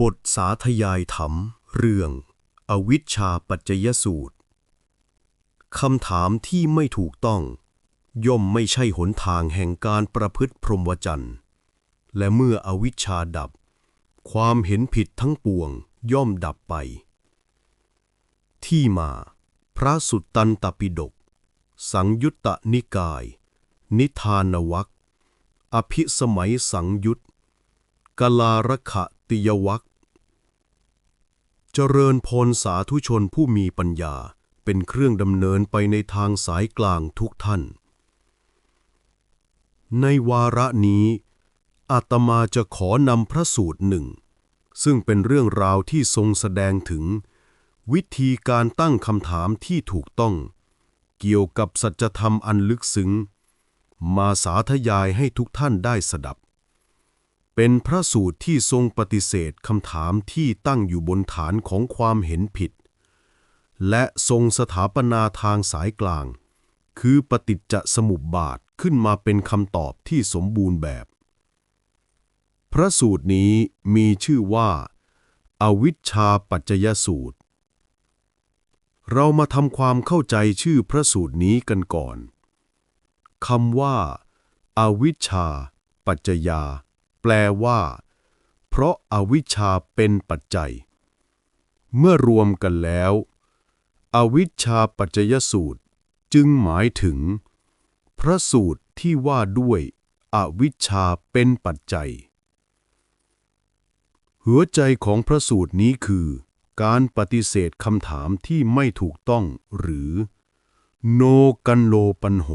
บทสาธยายธรรม เรื่อง อวิชชาปัจจยสูตรคำถามที่ไม่ถูกต้อง ย่อมไม่ใช่หนทางแห่งการประพฤติพรหมจรรย์และเมื่ออวิชชาดับ ความเห็นผิดทั้งปวงย่อมดับไป ที่มา พระสุตตันตปิฎกสังยุตตนิกาย นิทานวัคอภิสมัยสังยุตกลารขะ ติยวัคเจริญพรสาธุชนผู้มีปัญญาเป็นเครื่องดำเนินไปในทางสายกลางทุกท่าน ในวาระนี้ อาตมาจะขอนำพระสูตรหนึ่ง ซึ่งเป็นเรื่องราวที่ทรงแสดงถึง วิธีการตั้งคำถามที่ถูกต้อง เกี่ยวกับสัจธรรมอันลึกซึ้ง มาสาธยายให้ทุกท่านได้สดับ เป็นพระสูตรที่ทรงปฏิเสธคำถามที่ตั้งอยู่บนฐานของความเห็นผิด และทรงสถาปนาทางสายกลาง คือปฏิจจสมุปบาทขึ้นมาเป็นคำตอบที่สมบูรณ์แบบ พระสูตรนี้มีชื่อว่า อวิชชาปัจจยสูตร เรามาทำความเข้าใจชื่อพระสูตรนี้กันก่อนคำว่าอาวิชชา ปัจจยา แปลว่า เพราะอาวิชชาเป็นปัจจัย เมื่อรวมกันแล้ว อวิชชาปัจจยสูตรจึงหมายถึง พระสูตรที่ว่าด้วยอวิชชาเป็นปัจจัย หัวใจของพระสูตรนี้คือ การปฏิเสธคำถามที่ไม่ถูกต้องหรือ โนกันโลปันโห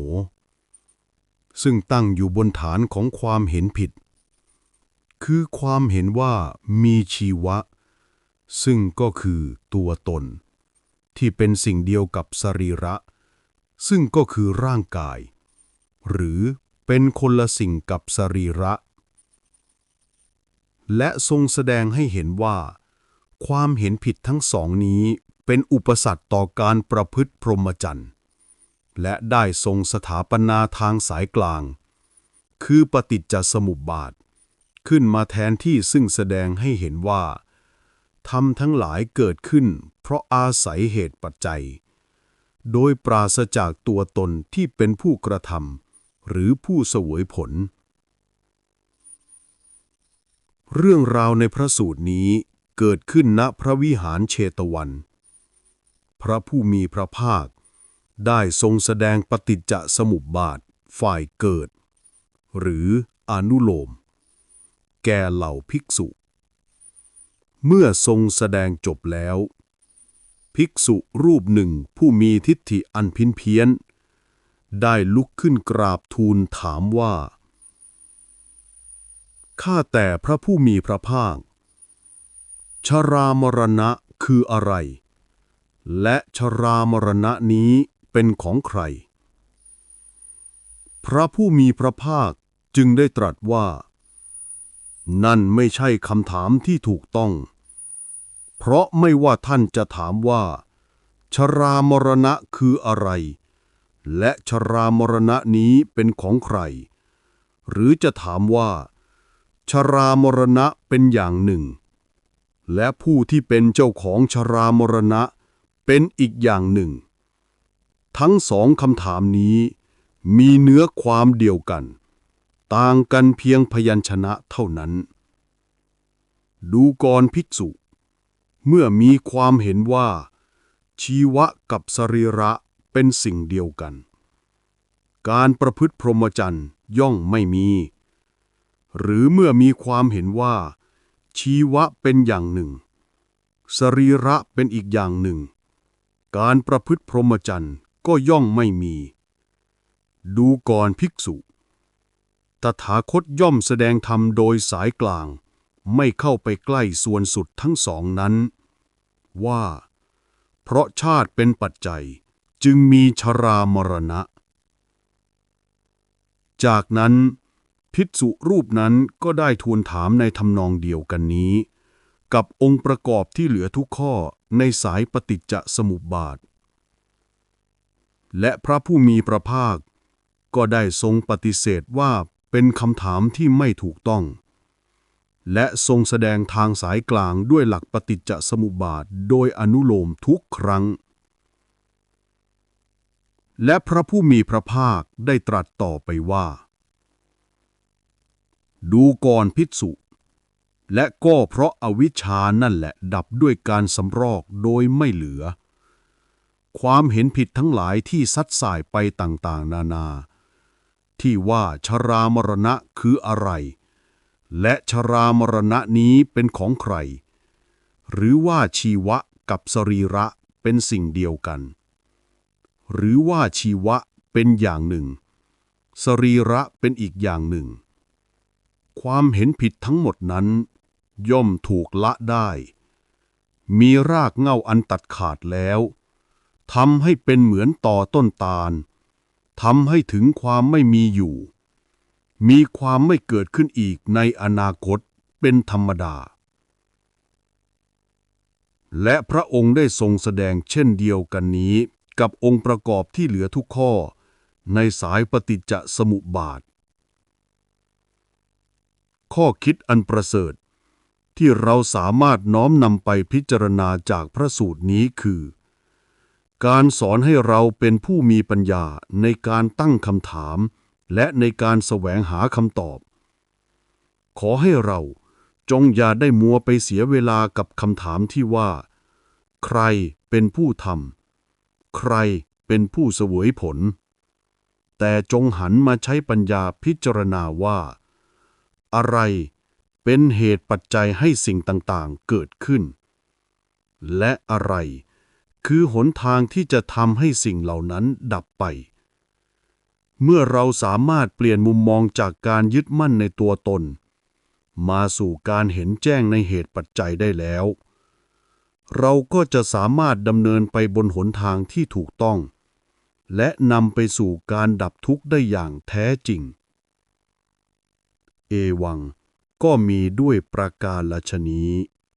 ซึ่งตั้งอยู่บนฐานของความเห็นผิด คือความเห็นว่ามีชีวะ ซึ่งก็คือตัวตน ที่เป็นสิ่งเดียวกับสรีระ ซึ่งก็คือร่างกาย หรือเป็นคนละสิ่งกับสรีระ และทรงแสดงให้เห็นว่า ความเห็นผิดทั้งสองนี้เป็นอุปสรรคต่อการประพฤติพรหมจรรย์และได้ทรงสถาปนาทางสายกลาง คือปฏิจจสมุปบาท ขึ้นมาแทนที่ซึ่งแสดงให้เห็นว่าธรรมทั้งหลายเกิดขึ้น เพราะอาศัยเหตุปัจจัย โดยปราศจากตัวตนที่เป็นผู้กระทำหรือผู้สวยผล เรื่องราวในพระสูตรนี้เกิดขึ้นณพระวิหารเชตวัน พระผู้มีพระภาค ได้ทรงแสดงปฏิจจสมุปบาทฝ่ายเกิด หรืออนุโลม แก่เหล่าภิกษุ เมื่อทรงแสดงจบแล้ว ภิกษุรูปหนึ่งผู้มีทิฏฐิอันพินเพี้ยน ได้ลุกขึ้นกราบทูลถามว่าข้าแต่พระผู้มีพระภาค ชรามรณะคืออะไร และชรามรณะนี้เป็นของใคร พระผู้มีพระภาคจึงได้ตรัสว่า นั่นไม่ใช่คำถามที่ถูกต้อง เพราะไม่ว่าท่านจะถามว่า ชรามรณะคืออะไร และชรามรณะนี้เป็นของใคร หรือจะถามว่า ชรามรณะเป็นอย่างหนึ่ง และผู้ที่เป็นเจ้าของชรามรณะเป็นอีกอย่างหนึ่ง ทั้งสองคำถามนี้มีเนื้อความเดียวกัน ต่างกันเพียงพยัญชนะเท่านั้น ดูกรภิกษุ เมื่อมีความเห็นว่า ชีวะกับสรีระเป็นสิ่งเดียวกัน การประพฤติพรหมจรรย์ย่อมไม่มี หรือเมื่อมีความเห็นว่า ชีวะเป็นอย่างหนึ่ง สรีระเป็นอีกอย่างหนึ่ง การประพฤติพรหมจรรย์ก็ย่อมไม่มี ดูก่อนภิกษุ ตถาคตย่อมแสดงธรรมโดยสายกลาง ไม่เข้าไปใกล้ส่วนสุดทั้งสองนั้น ว่า เพราะชาติเป็นปัจจัยจึงมีชรามรณะ จากนั้น ภิกษุรูปนั้นก็ได้ทูลถามในทำนองเดียวกันนี้ กับองค์ประกอบที่เหลือทุกข้อในสายปฏิจจสมุปบาท และพระผู้มีพระภาคก็ได้ทรงปฏิเสธว่า เป็นคำถามที่ไม่ถูกต้อง และทรงแสดงทางสายกลางด้วยหลักปฏิจจสมุปบาทโดยอนุโลมทุกครั้ง และพระผู้มีพระภาคได้ตรัสต่อไปว่า ดูก่อนพิสุและก็เพราะอาวิชชานั่นแหละดับด้วยการสำรอกโดยไม่เหลือ ความเห็นผิดทั้งหลายที่ซัดสายไปต่างๆ นานา ที่ว่าชรามรณะคืออะไร และชรามรณะนี้เป็นของใคร หรือว่าชีวะกับสรีระเป็นสิ่งเดียวกัน หรือว่าชีวะเป็นอย่างหนึ่ง สรีระเป็นอีกอย่างหนึ่ง ความเห็นผิดทั้งหมดนั้น ย่อมถูกละได้ มีรากเหง้าอันตัดขาดแล้วทำให้เป็นเหมือนต่อต้นตาล ทำให้ถึงความไม่มีอยู่ มีความไม่เกิดขึ้นอีกในอนาคตเป็นธรรมดา และพระองค์ได้ทรงแสดงเช่นเดียวกันนี้ กับองค์ประกอบที่เหลือทุกข้อ ในสายปฏิจจสมุปบาท ข้อคิดอันประเสริฐที่เราสามารถน้อมนำไปพิจารณาจากพระสูตรนี้คือ การสอนให้เราเป็นผู้มีปัญญาในการตั้งคำถาม และในการแสวงหาคำตอบ ขอให้เราจงอย่าได้มัวไปเสียเวลากับคำถามที่ว่า ใครเป็นผู้ทำใครเป็นผู้เสวยผล แต่จงหันมาใช้ปัญญาพิจารณาว่า อะไรเป็นเหตุปัจจัยให้สิ่งต่าง ๆ เกิดขึ้น และอะไร คือหนทางที่จะทำให้สิ่งเหล่านั้นดับไป เมื่อเราสามารถเปลี่ยนมุมมองจากการยึดมั่นในตัวตน มาสู่การเห็นแจ้งในเหตุปัจจัยได้แล้ว เราก็จะสามารถดำเนินไปบนหนทางที่ถูกต้อง และนำไปสู่การดับทุกข์ได้อย่างแท้จริง เอวัง ก็มีด้วยประการลชนี้